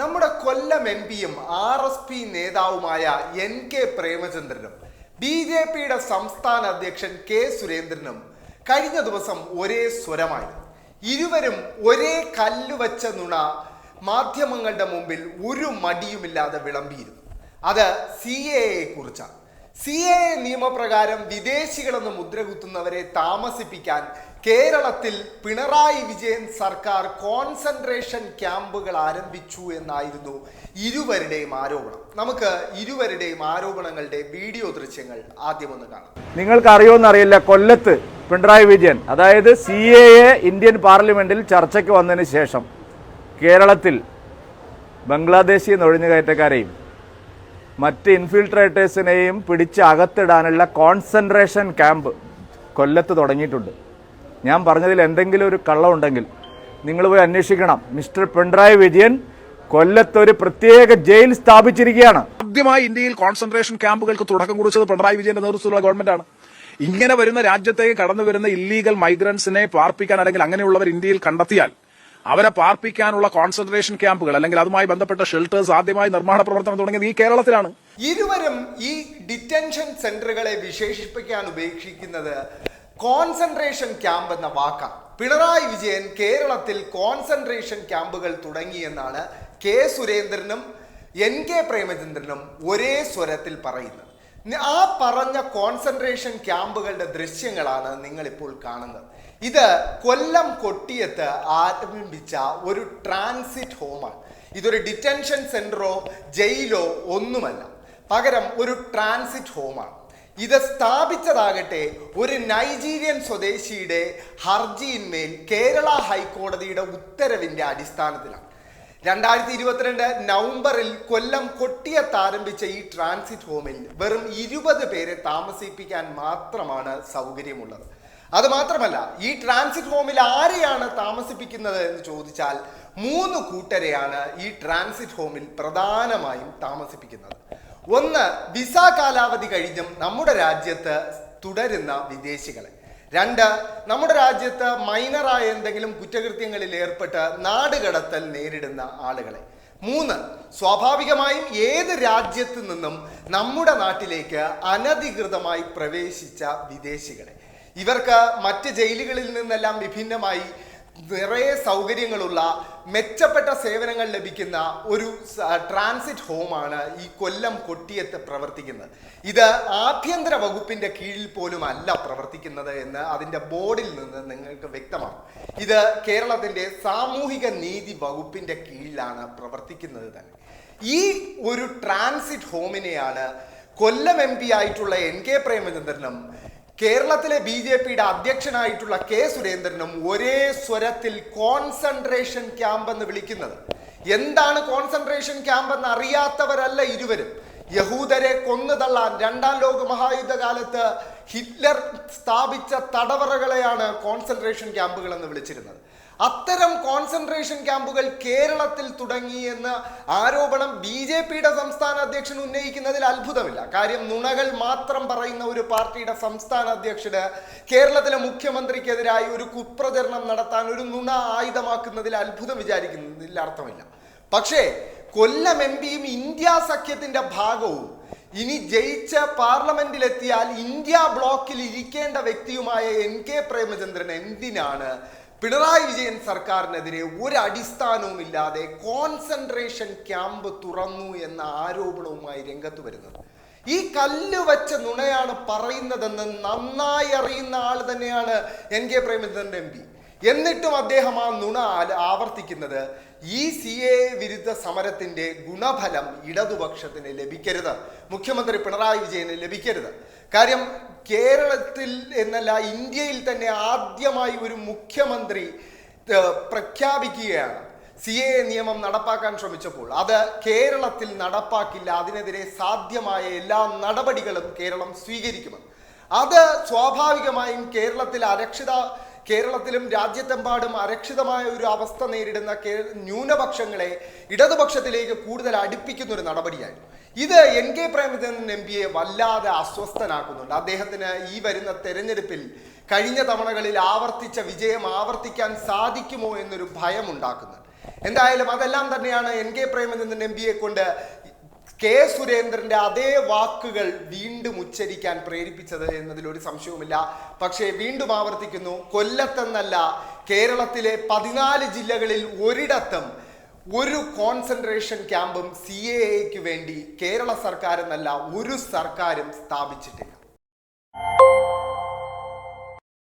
നമ്മുടെ കൊല്ലം എം പിയും R S P നേതാവുമായ എൻ കെ പ്രേമചന്ദ്രനും ബി ജെ പിയുടെ സംസ്ഥാന അധ്യക്ഷൻ കെ സുരേന്ദ്രനും കഴിഞ്ഞ ദിവസം ഒരേ സ്വരമായി. ഇരുവരും ഒരേ കല്ല് വച്ച നുണ മാധ്യമങ്ങളുടെ മുമ്പിൽ ഒരു മടിയുമില്ലാതെ വിളമ്പിയിരുന്നു. അത് സി എയെ കുറിച്ചാണ്. സി എ നിയമപ്രകാരം വിദേശികളെന്ന് മുദ്രകുത്തുന്നവരെ താമസിപ്പിക്കാൻ കേരളത്തിൽ പിണറായി വിജയൻ സർക്കാർ കോൺസെൻട്രേഷൻ ക്യാമ്പുകൾ ആരംഭിച്ചു എന്നായിരുന്നു ഇരുവരുടെയും ആരോപണം. നമുക്ക് ഇരുവരുടെയും ആരോപണങ്ങളുടെ വീഡിയോ ദൃശ്യങ്ങൾ ആദ്യം ഒന്ന് കാണാം. നിങ്ങൾക്ക് അറിയുമെന്നറിയില്ല കൊല്ലത്ത് പിണറായി വിജയൻ അതായത് സി എ ഇന്ത്യൻ പാർലമെന്റിൽ ചർച്ചയ്ക്ക് വന്നതിന് ശേഷം കേരളത്തിൽ ബംഗ്ലാദേശി നുഴഞ്ഞുകയറ്റക്കാരെയും മറ്റ് ഇൻഫിൽട്രേറ്റേഴ്സിനെയും പിടിച്ച് അകത്തിടാനുള്ള കോൺസെൻട്രേഷൻ ക്യാമ്പ് കൊല്ലത്ത് തുടങ്ങിയിട്ടുണ്ട്. ഞാൻ പറഞ്ഞതിൽ എന്തെങ്കിലും ഒരു കള്ളമുണ്ടെങ്കിൽ നിങ്ങൾ പോയി അന്വേഷിക്കണം. മിസ്റ്റർ പിണറായി വിജയൻ കൊല്ലത്ത് ഒരു പ്രത്യേക ജയിൽ സ്ഥാപിച്ചിരിക്കുകയാണ്. ആദ്യമായി ഇന്ത്യയിൽ കോൺസെൻട്രേഷൻ ക്യാമ്പുകൾക്ക് തുടക്കം കുറിച്ചത് പിണറായി വിജയന്റെ നേതൃത്വത്തിലുള്ള ഗവൺമെന്റാണ്. ഇങ്ങനെ വരുന്ന രാജ്യത്തേക്ക് കടന്നു വരുന്ന ഇല്ലീഗൽ മൈഗ്രൻസിനെ പാർപ്പിക്കാൻ അല്ലെങ്കിൽ അങ്ങനെയുള്ളവർ ഇന്ത്യയിൽ കണ്ടെത്തിയാൽ അവരെ പാർപ്പിക്കാനുള്ള കോൺസെൻട്രേഷൻ ക്യാമ്പുകൾ അല്ലെങ്കിൽ അതുമായി ബന്ധപ്പെട്ട ഷെൽട്ടേഴ്സ് ആദ്യമായി നിർമ്മാണ പ്രവർത്തനം തുടങ്ങിയത് ഈ കേരളത്തിലാണ്. ഇരുവരും ഈ ഡിറ്റൻഷൻ സെന്ററുകളെ വിശേഷിപ്പിക്കാൻ ഉപേക്ഷിക്കുന്നത് കോൺസെൻട്രേഷൻ ക്യാമ്പ് എന്ന വാക്കാണ് പിണറായി വിജയൻ കേരളത്തിൽ കോൺസെൻട്രേഷൻ ക്യാമ്പുകൾ തുടങ്ങിയെന്നാണ് കെ സുരേന്ദ്രനും എൻ കെ പ്രേമചന്ദ്രനും ഒരേ സ്വരത്തിൽ പറയുന്നത്. ആ പറഞ്ഞ കോൺസെൻട്രേഷൻ ക്യാമ്പുകളുടെ ദൃശ്യങ്ങളാണ് നിങ്ങളിപ്പോൾ കാണുന്നത്. ഇത് കൊല്ലം കൊട്ടിയത്ത് ആരംഭിച്ച ഒരു ട്രാൻസിറ്റ് ഹോമാണ് ഇതൊരു ഡിറ്റൻഷൻ സെന്ററോ ജയിലോ ഒന്നുമല്ല. പകരം ഒരു ട്രാൻസിറ്റ് ഹോമാണ് ഇത് സ്ഥാപിച്ചതാകട്ടെ ഒരു നൈജീരിയൻ സ്വദേശിയുടെ ഹർജിയിന്മേൽ കേരള ഹൈക്കോടതിയുടെ ഉത്തരവിന്റെ അടിസ്ഥാനത്തിലാണ്. രണ്ടായിരത്തി ഇരുപത്തിരണ്ട് നവംബറിൽ കൊല്ലം കൊട്ടിയത്ത് ആരംഭിച്ച ഈ ട്രാൻസിറ്റ് ഹോമിൽ വെറും ഇരുപത് പേരെ താമസിപ്പിക്കാൻ മാത്രമാണ് സൗകര്യമുള്ളത്. അത് മാത്രമല്ല ഈ ട്രാൻസിറ്റ് ഹോമിൽ ആരെയാണ് താമസിപ്പിക്കുന്നത് എന്ന് ചോദിച്ചാൽ മൂന്ന് കൂട്ടരെയാണ് ഈ ട്രാൻസിറ്റ് ഹോമിൽ പ്രധാനമായും താമസിപ്പിക്കുന്നത്. ഒന്ന് വിസ കാലാവധി കഴിഞ്ഞും നമ്മുടെ രാജ്യത്ത് തുടരുന്ന വിദേശികളെ. രണ്ട് നമ്മുടെ രാജ്യത്ത് മൈനറായ എന്തെങ്കിലും കുറ്റകൃത്യങ്ങളിൽ ഏർപ്പെട്ട് നാടുകടത്തൽ നേരിടുന്ന ആളുകളെ. മൂന്ന് സ്വാഭാവികമായും ഏത് രാജ്യത്ത് നിന്നും നമ്മുടെ നാട്ടിലേക്ക് അനധികൃതമായി പ്രവേശിച്ച വിദേശികളെ. ഇവർക്ക് മറ്റ് ജയിലുകളിൽ നിന്നെല്ലാം വിഭിന്നമായി നിറയെ സൗകര്യങ്ങളുള്ള മെച്ചപ്പെട്ട സേവനങ്ങൾ ലഭിക്കുന്ന ഒരു ട്രാൻസിറ്റ് ഹോമാണ് ഈ കൊല്ലം കൊട്ടിയത്ത് പ്രവർത്തിക്കുന്നത്. ഇത് ആഭ്യന്തര വകുപ്പിന്റെ കീഴിൽ പോലും അല്ല പ്രവർത്തിക്കുന്നത് എന്ന് അതിന്റെ ബോർഡിൽ നിന്ന് നിങ്ങൾക്ക് വ്യക്തമാണ്. ഇത് കേരളത്തിന്റെ സാമൂഹിക നീതി വകുപ്പിന്റെ കീഴിലാണ് പ്രവർത്തിക്കുന്നത് തന്നെ. ഈ ഒരു ട്രാൻസിറ്റ് ഹോമിനെയാണ് കൊല്ലം എം പി ആയിട്ടുള്ള എൻ കെ പ്രേമചന്ദ്രനും കേരളത്തിലെ ബി ജെ പിയുടെ അധ്യക്ഷനായിട്ടുള്ള കെ സുരേന്ദ്രനും ഒരേ സ്വരത്തിൽ കോൺസെൻട്രേഷൻ ക്യാമ്പ് എന്ന് വിളിക്കുന്നത്. എന്താണ് കോൺസെൻട്രേഷൻ ക്യാമ്പ് എന്ന് അറിയാത്തവരല്ല ഇരുവരും. യഹൂദരെ കൊന്നു തള്ളാൻ രണ്ടാം ലോക മഹായുദ്ധ കാലത്ത് ഹിറ്റ്ലർ സ്ഥാപിച്ച തടവറകളെയാണ് കോൺസെൻട്രേഷൻ ക്യാമ്പുകൾ എന്ന് വിളിച്ചിരുന്നത്. അത്തരം കോൺസെൻട്രേഷൻ ക്യാമ്പുകൾ കേരളത്തിൽ തുടങ്ങി എന്ന ആരോപണം ബി ജെ പിയുടെ സംസ്ഥാന അധ്യക്ഷൻ ഉന്നയിക്കുന്നതിൽ അത്ഭുതമില്ല. കാര്യം നുണകൾ മാത്രം പറയുന്ന ഒരു പാർട്ടിയുടെ സംസ്ഥാന അധ്യക്ഷന് കേരളത്തിലെ മുഖ്യമന്ത്രിക്കെതിരായി ഒരു കുപ്രചരണം നടത്താൻ ഒരു നുണ ആയുധമാക്കുന്നതിൽ അത്ഭുതം വിചാരിക്കുന്നതിൽ അർത്ഥമില്ല. പക്ഷേ കൊല്ലം എം പിയും ഇന്ത്യ സഖ്യത്തിന്റെ ഭാഗവും ഇനി ജയിച്ച് പാർലമെന്റിലെത്തിയാൽ ഇന്ത്യ ബ്ലോക്കിൽ ഇരിക്കേണ്ട വ്യക്തിയുമായ എൻ കെ പ്രേമചന്ദ്രൻ എന്തിനാണ് പിണറായി വിജയൻ സർക്കാരിനെതിരെ ഒരു അടിസ്ഥാനവുമില്ലാതെ കോൺസെൻട്രേഷൻ ക്യാമ്പ് തുറന്നു എന്ന ആരോപണവുമായി രംഗത്ത് വരുന്നത്. ഈ കല്ല് വച്ച നുണയാണ് പറയുന്നതെന്ന് നന്നായി അറിയുന്ന ആൾ തന്നെയാണ് N K Premachandran M P. എന്നിട്ടും അദ്ദേഹം ആ നുണ ആവർത്തിക്കുന്നത് ഈ സി എ വിരുദ്ധ സമരത്തിന്റെ ഗുണഫലം ഇടതുപക്ഷത്തിന് ലഭിക്കരുത്. മുഖ്യമന്ത്രി പിണറായി വിജയന് ലഭിക്കരുത്. കാര്യം കേരളത്തിൽ എന്നല്ല ഇന്ത്യയിൽ തന്നെ ആദ്യമായി ഒരു മുഖ്യമന്ത്രി പ്രഖ്യാപിക്കുകയാണ്. സി എ നിയമം നടപ്പാക്കാൻ ശ്രമിച്ചപ്പോൾ അത് കേരളത്തിൽ നടപ്പാക്കില്ല. അതിനെതിരെ സാധ്യമായ എല്ലാ നടപടികളും കേരളം സ്വീകരിക്കുമെന്ന്. അത് സ്വാഭാവികമായും കേരളത്തിൽ അരക്ഷിത കേരളത്തിലും രാജ്യത്തെമ്പാടും അരക്ഷിതമായ ഒരു അവസ്ഥ നേരിടുന്ന ന്യൂനപക്ഷങ്ങളെ ഇടതുപക്ഷത്തിലേക്ക് കൂടുതൽ അടുപ്പിക്കുന്ന ഒരു നടപടിയായിരുന്നു. ഇത് എൻ കെ പ്രേമചന്ദ്രൻ എം പിയെ വല്ലാതെ അസ്വസ്ഥനാക്കുന്നുണ്ട്. അദ്ദേഹത്തിന് ഈ വരുന്ന തെരഞ്ഞെടുപ്പിൽ കഴിഞ്ഞ തവണകളിൽ ആവർത്തിച്ച വിജയം ആവർത്തിക്കാൻ സാധിക്കുമോ എന്നൊരു ഭയം ഉണ്ടാക്കുന്നുണ്ട് എന്തായാലും അതെല്ലാം തന്നെയാണ് എൻ കെ പ്രേമചന്ദ്രൻ എം പിയെ കൊണ്ട് കെ സുരേന്ദ്രന്റെ അതേ വാക്കുകൾ വീണ്ടും ഉച്ചരിക്കാൻ പ്രേരിപ്പിച്ചത് എന്നതിൽ ഒരു സംശയവുമില്ല. പക്ഷേ വീണ്ടും ആവർത്തിക്കുന്നു കൊല്ലത്തെന്നല്ല കേരളത്തിലെ പതിനാല് ജില്ലകളിൽ ഒരിടത്തും ഒരു കോൺസെൻട്രേഷൻ ക്യാമ്പും സി എക്ക് വേണ്ടി കേരള സർക്കാരെന്നല്ല ഒരു സർക്കാരും സ്ഥാപിച്ചിട്ടില്ല.